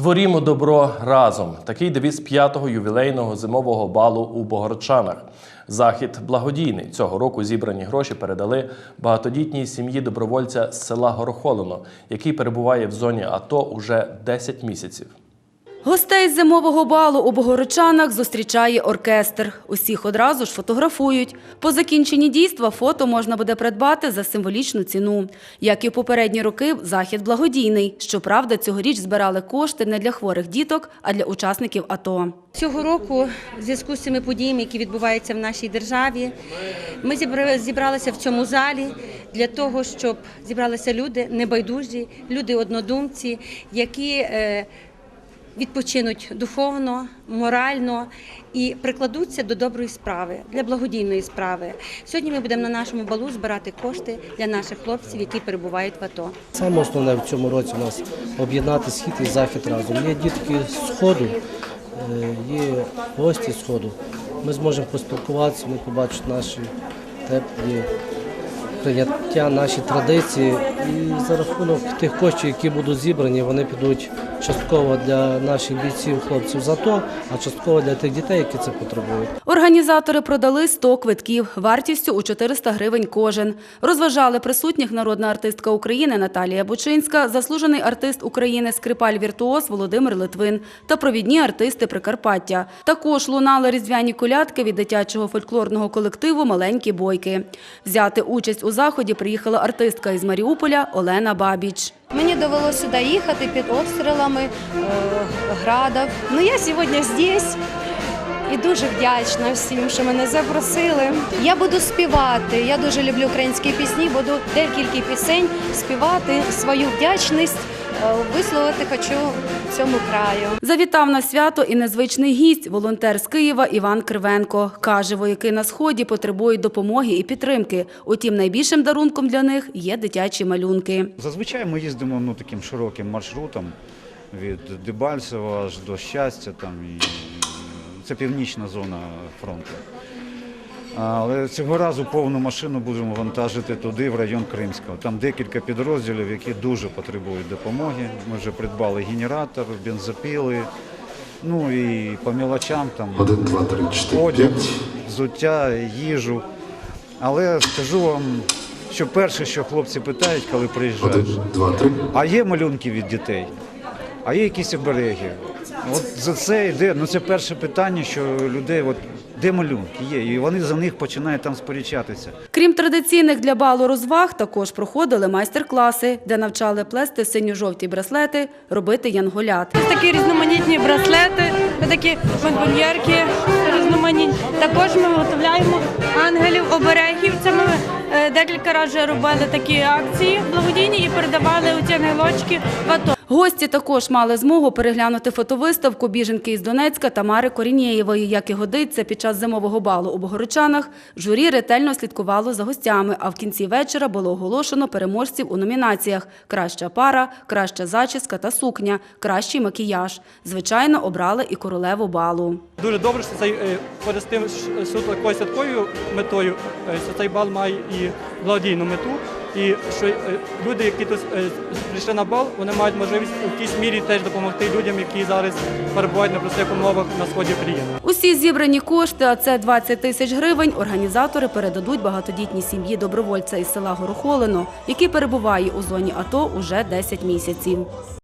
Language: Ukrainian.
Творімо добро разом. Такий девіз п'ятого ювілейного зимового балу у Богорчанах. Захід благодійний. Цього року зібрані гроші передали багатодітній сім'ї добровольця з села Горохолино, який перебуває в зоні АТО уже 10 місяців. Гостей зимового балу у Богородчанах зустрічає оркестр. Усіх одразу ж фотографують. По закінченні дійства фото можна буде придбати за символічну ціну. Як і в попередні роки, захід благодійний. Щоправда, цьогоріч збирали кошти не для хворих діток, а для учасників АТО. Цього року, в зв'язку з цими подіями, які відбуваються в нашій державі, ми зібра- зібралися в цьому залі для того, щоб зібралися люди небайдужі, люди однодумці, які е, відпочинуть духовно, морально і прикладуться до доброї справи, для благодійної справи. Сьогодні ми будемо на нашому балу збирати кошти для наших хлопців, які перебувають в АТО. Саме основне в цьому році у нас об'єднати схід і захід разом. Є дітки з сходу, е, є гості з сходу. Ми зможемо поспілкуватися, вони побачать наші теплі прийняття, наші традиції. І за рахунок тих коштів, які будуть зібрані, вони підуть частково для наших бійців, хлопців з АТО, а частково для тих дітей, які це потребують. Організатори продали 100 квитків вартістю у 400 гривень кожен. Розважали присутніх народна артистка України Наталія Бучинська, заслужений артист України скрипаль-віртуоз Володимир Литвин та провідні артисти Прикарпаття. Також лунали різдвяні колядки від дитячого фольклорного колективу Маленькі бойки. Взяти участь у заході приїхала артистка із Маріуполя Олена Бабіч. Мені довелося сюди їхати під обстрілами е, градів. Ну я сьогодні здесь і дуже вдячна всім, що мене запросили. Я буду співати. Я дуже люблю українські пісні. Буду декілька пісень співати свою вдячність. Е, Висловити хочу цьому краю. Завітав на свято і незвичний гість, волонтер з Києва Іван Кривенко. Каже, вояки на сході потребують допомоги і підтримки. Утім, найбільшим дарунком для них є дитячі малюнки. Зазвичай ми їздимо ну, таким широким маршрутом від Дебальцева аж до щастя. Там, і... Це північна зона фронту. Але цього разу повну машину будемо вантажити туди, в район Кримського. Там декілька підрозділів, які дуже потребують допомоги. Ми вже придбали генератор, бензопіли, ну і по мілочам там Один, два, три, чотири, одяг, взуття, їжу. Але скажу вам, що перше, що хлопці питають, коли приїжджають, Один, два, три. а є малюнки від дітей, а є якісь обереги. От за це йде. Ну це перше питання, що людей, от де малюнки є, і вони за них починають там сперечатися. Крім традиційних для балу розваг, також проходили майстер-класи, де навчали плести синьо-жовті браслети, робити янголят. Ось такі різноманітні браслети, такі бонбоньєрки різноманітні. Також ми виготовляємо ангелів, оберегів. Це ми е, декілька разів робили такі акції благодійні і передавали оці ангелочки в АТО. Гості також мали змогу переглянути фотовиставку біженки із Донецька Тамари Корінєєвої. Як і годиться під час зимового балу у Богородчанах, журі ретельно слідкувало за гостями, а в кінці вечора було оголошено переможців у номінаціях «Краща пара», «Краща зачіска» та «Сукня», «Кращий макіяж». Звичайно, обрали і королеву балу. Дуже добре, що цей е, такою святковою метою, е, що цей бал має і благодійну мету, і що е, люди, які тут е, прийшли на бал, вони мають можливість у якійсь мірі теж допомогти людям, які зараз перебувають на простих умовах на сході країни. Усі зібрані кошти, а це 20 тисяч гривень, організатори передадуть багатодітній сім'ї добровольця із села Горохолино, який перебуває у зоні АТО уже 10 місяців.